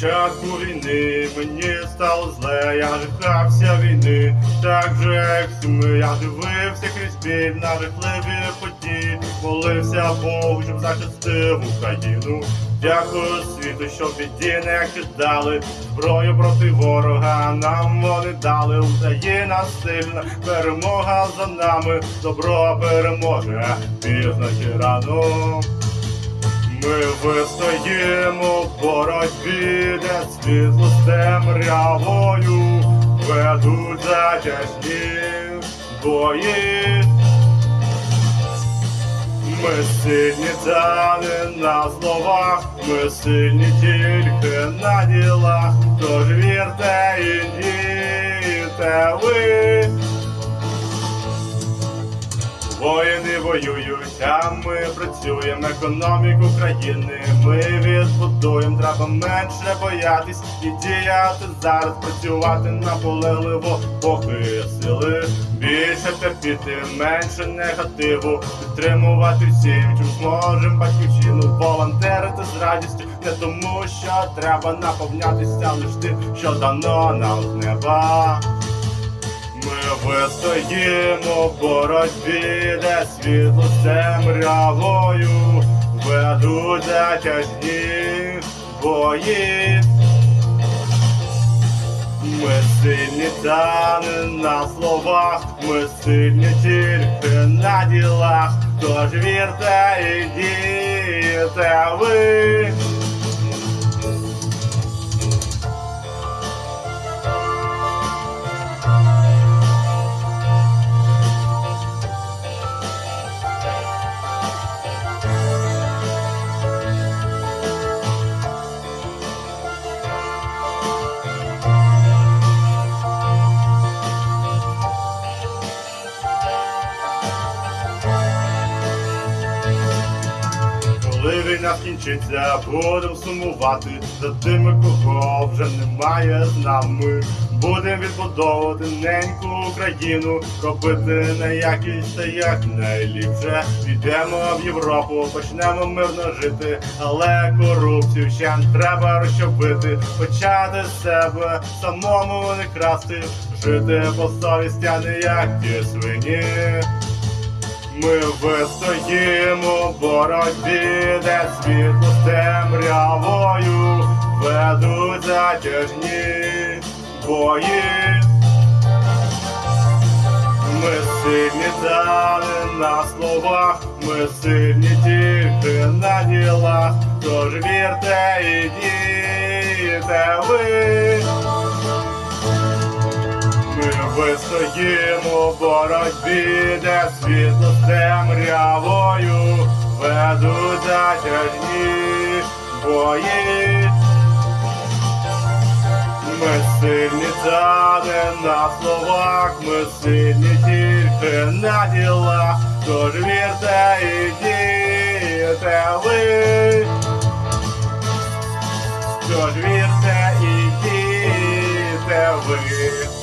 початку війни мені стало зле, я жахався війни, так же як всі ми, я дивився крізь біль на жахливі події, молився Богу, щоб захистив Україну. Дякую світу, що біді не кидали зброю проти ворога. Нам вони дали Україна сильна, перемога за нами, добро переможе, пізно чи рано. Ми вистоїмо боротьбі, де світло з темрявою ведуть затяжні бої. Ми сильні та не на словах, ми сильні тільки на ділах, тож вірте і дійте ви. Воїни воюють, а ми працюємо економіку країни. Ми відбудуємо, треба менше боятись і діяти зараз, працювати наполегливо, поки сили. Більше терпіти, менше негативу, підтримувати всім, чим зможем батьківщину, волонтерити з радістю, не тому, що треба наповнятися лиш тим, що дано нам з неба. Ми вистоїмо в боротьбі, де світло з темрявою ведуть затяжні бої. Ми сильні та не на словах, ми сильні тільки на ділах, тож вірте і дійте ви. Коли війна скінчиться, будем сумувати за тими, кого вже немає з нами. Будем відбудовувати неньку Україну, робити на якість та як найліпше. Підемо в Європу, почнемо мирно жити, але корупцію ще треба розчобити, почати з себе, самому не красти, жити по совісті, а не як ті свині. Ми вистоїмо в боротьбі, де світло з темрявою ведуть затяжні бої. Ми сильні не на словах, ми сильні тільки на ділах, тож вірте і дійте ви. Вистоїмо в боротьбі, де світло з темрявою ведуть затяжні бої. Ми сильні та на словах, ми сильні тільки на ділах, тож вірте і дійте ви. Тож вірте і дійте ви.